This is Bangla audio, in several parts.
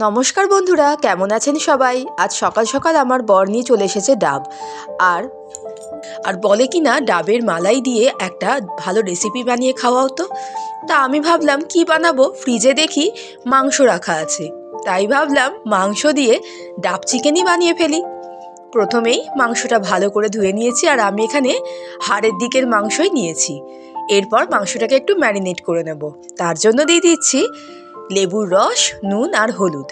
নমস্কার বন্ধুরা, কেমন আছেন সবাই? আজ সকাল সকাল আমার বর নিয়ে চলে এসেছে ডাব। আর আর বলে কি না, ডাবের মালাই দিয়ে একটা ভালো রেসিপি বানিয়ে খাওয়াও তো। তা আমি ভাবলাম, কি বানাবো? ফ্রিজে দেখি মাংস রাখা আছে। তাই ভাবলাম, মাংস দিয়ে ডাব চিকেনই বানিয়ে ফেলি। প্রথমেই মাংসটা ভালো করে ধুয়ে নিয়েছি আর আমি এখানে হাড়ের দিকের মাংসই নিয়েছি। এরপর মাংসটাকে একটু ম্যারিনেট করে নেব। তার জন্য দিয়ে দিচ্ছি লেবুর রস, নুন আর হলুদ।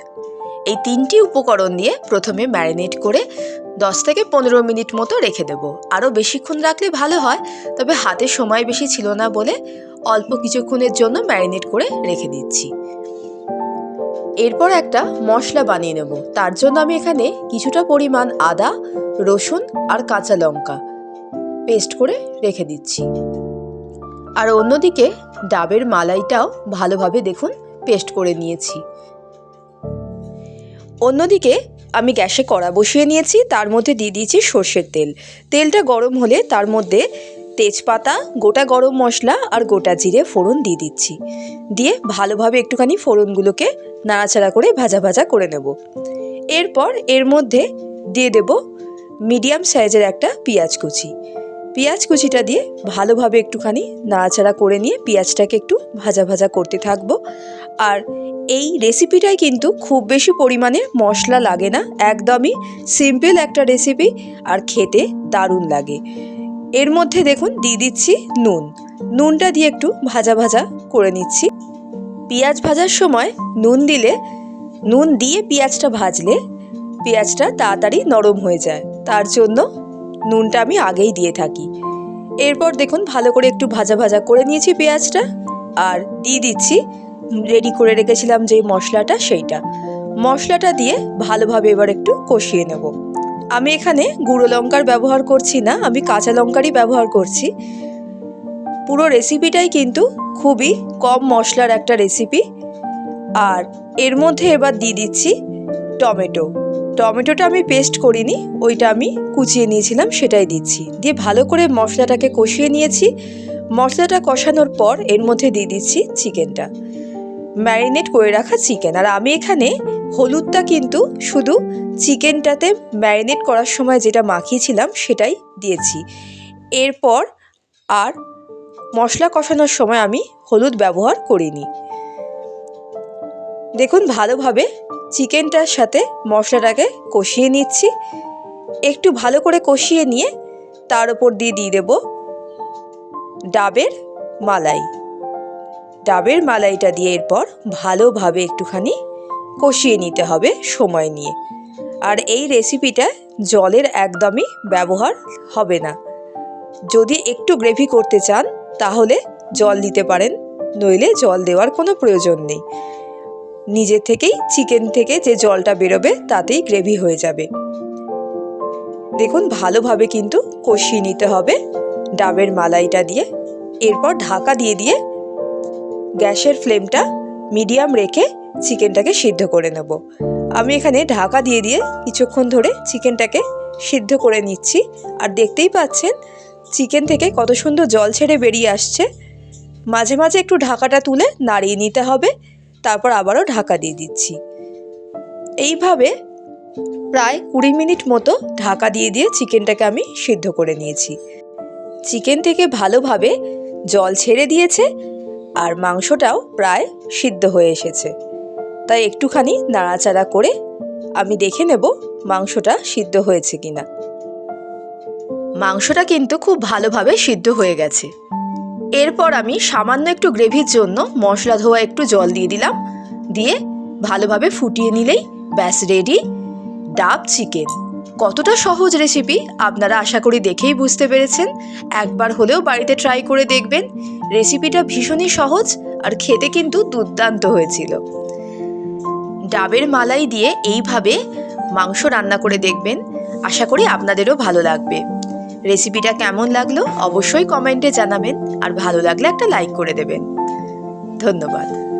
এই তিনটি উপকরণ দিয়ে প্রথমে ম্যারিনেট করে দশ থেকে পনেরো মিনিট মতো রেখে দেব। আরও বেশিক্ষণ রাখলে ভালো হয়, তবে হাতে সময় বেশি ছিল না বলে অল্প কিছুক্ষণের জন্য ম্যারিনেট করে রেখে দিচ্ছি। এরপর একটা মশলা বানিয়ে নেব। তার জন্য আমি এখানে কিছুটা পরিমাণ আদা, রসুন আর কাঁচা লঙ্কা পেস্ট করে রেখে দিচ্ছি। আর অন্যদিকে ডাবের মালাইটাও ভালোভাবে দেখুন পেস্ট করে নিয়েছি। অন্যদিকে আমি গ্যাসে কড়া বসিয়ে নিয়েছি, তার মধ্যে দিয়ে দিয়েছি সর্ষের তেল। তেলটা গরম হলে তার মধ্যে তেজপাতা, গোটা গরম মশলা আর গোটা জিরে ফোড়ন দিয়ে দিচ্ছি। দিয়ে ভালোভাবে একটুখানি ফোড়নগুলোকে নাড়াচাড়া করে ভাজা ভাজা করে নেব। এরপর এর মধ্যে দিয়ে দেব মিডিয়াম সাইজের একটা পেঁয়াজ কুচি। পেঁয়াজ কুচিটা দিয়ে ভালোভাবে একটুখানি নাড়াচাড়া করে নিয়ে পেঁয়াজটাকে একটু ভাজা ভাজা করতে থাকব। আর এই রেসিপিটাই কিন্তু খুব বেশি পরিমাণে মশলা লাগে না, একদমই সিম্পল একটা রেসিপি আর খেতে দারুণ লাগে। এর মধ্যে দেখুন দিয়ে দিচ্ছি নুন। নুনটা দিয়ে একটু ভাজা ভাজা করে নিচ্ছি। পেঁয়াজ ভাজার সময় নুন দিলে, নুন দিয়ে পেঁয়াজটা ভাজলে পেঁয়াজটা তাড়াতাড়ি নরম হয়ে যায়। তার জন্য নুনটা আমি আগেই দিয়ে থাকি। এরপর দেখুন ভালো করে একটু ভাজা ভাজা করে নিয়েছি পেঁয়াজটা আর দিয়ে দিচ্ছি রেডি করে রেখেছিলাম যে মশলাটা, সেইটা। মশলাটা দিয়ে ভালোভাবে এবার একটু কষিয়ে নেব। আমি এখানে গুঁড়ো লঙ্কার ব্যবহার করছি না, আমি কাঁচা লঙ্কারই ব্যবহার করছি। পুরো রেসিপিটাই কিন্তু খুবই কম মশলার একটা রেসিপি আর এর মধ্যে এবার দিয়ে দিচ্ছি টমেটো। টমেটোটা আমি পেস্ট করিনি, ওইটা আমি কুচিয়ে নিয়েছিলাম, সেটাই দিচ্ছি। দিয়ে ভালো করে মশলাটাকে কষিয়ে নিয়েছি। মশলাটা কষানোর পর এর মধ্যে দিয়ে দিচ্ছি চিকেনটা ম্যারিনেট করে রাখা চিকেন আর আমি এখানে হলুদটা কিন্তু শুধু চিকেনটাতে ম্যারিনেট করার সময় যেটা মাখিয়েছিলাম সেটাই দিয়েছি। এরপর আর মশলা কষানোর সময় আমি হলুদ ব্যবহার করিনি। দেখুন ভালোভাবে চিকেনটার সাথে মশলাটাকে কষিয়ে নিচ্ছি। একটু ভালো করে কষিয়ে নিয়ে তার উপর দিয়ে দিয়ে দেব ডাবের মালাই। ডাবের মালাইটা দিয়ে এরপর ভালোভাবে একটুখানি কষিয়ে নিতে হবে সময় নিয়ে। আর এই রেসিপিটা জলের একদমই ব্যবহার হবে না। যদি একটু গ্রেভি করতে চান, তাহলে জল দিতে পারেন, নইলে জল দেওয়ার কোনো প্রয়োজন নেই। নিজে থেকেই, চিকেন থেকে যে জলটা বেরোবে, তাতেই গ্রেভি হয়ে যাবে। দেখুন, ভালোভাবে কিন্তু কষিয়ে নিতে হবে ডাবের মালাইটা দিয়ে। এরপর ঢাকা দিয়ে দিয়ে গ্যাসের ফ্লেমটা মিডিয়াম রেখে চিকেনটাকে সিদ্ধ করে নেব। আমি এখানে ঢাকা দিয়ে দিয়ে কিছুক্ষণ ধরে চিকেনটাকে সিদ্ধ করে নিচ্ছি। আর দেখতেই পাচ্ছেন, চিকেন থেকে কত সুন্দর জল ছেড়ে বেরিয়ে আসছে। মাঝে মাঝে একটু ঢাকাটা তুলে নাড়িয়ে নিতে হবে, তারপর আবারও ঢাকা দিয়ে দিচ্ছি। এইভাবে প্রায় কুড়ি মিনিট মতো ঢাকা দিয়ে দিয়ে চিকেনটাকে আমি সিদ্ধ করে নিয়েছি। চিকেন থেকে ভালোভাবে জল ছেড়ে দিয়েছে আর মাংসটাও প্রায় সিদ্ধ হয়ে এসেছে। তাই একটুখানি নাড়াচাড়া করে আমি দেখে নেব মাংসটা সিদ্ধ হয়েছে কিনা। মাংসটা কিন্তু খুব ভালোভাবে সিদ্ধ হয়ে গেছে। এরপর আমি সামান্য একটু গ্রেভির জন্য মশলা ধোয়া একটু জল দিয়ে দিলাম। দিয়ে ভালোভাবে ফুটিয়ে নিলেই ব্যাস রেডি। ডাব চিকেন। কতটা সহজ রেসিপি আপনারা আশা করি দেখেই বুঝতে পেরেছেন। একবার হলেও বাড়িতে ট্রাই করে দেখবেন। রেসিপিটা ভীষণই সহজ আর খেতে কিন্তু দুর্দান্ত হয়েছিল। ডাবের মালাই দিয়ে এইভাবে মাংস রান্না করে দেখবেন। আশা করি আপনাদেরও ভালো লাগবে। রেসিপিটা কেমন লাগল অবশ্যই কমেন্টে জানাবেন আর ভালো লাগলে একটা লাইক করে দেবেন। ধন্যবাদ।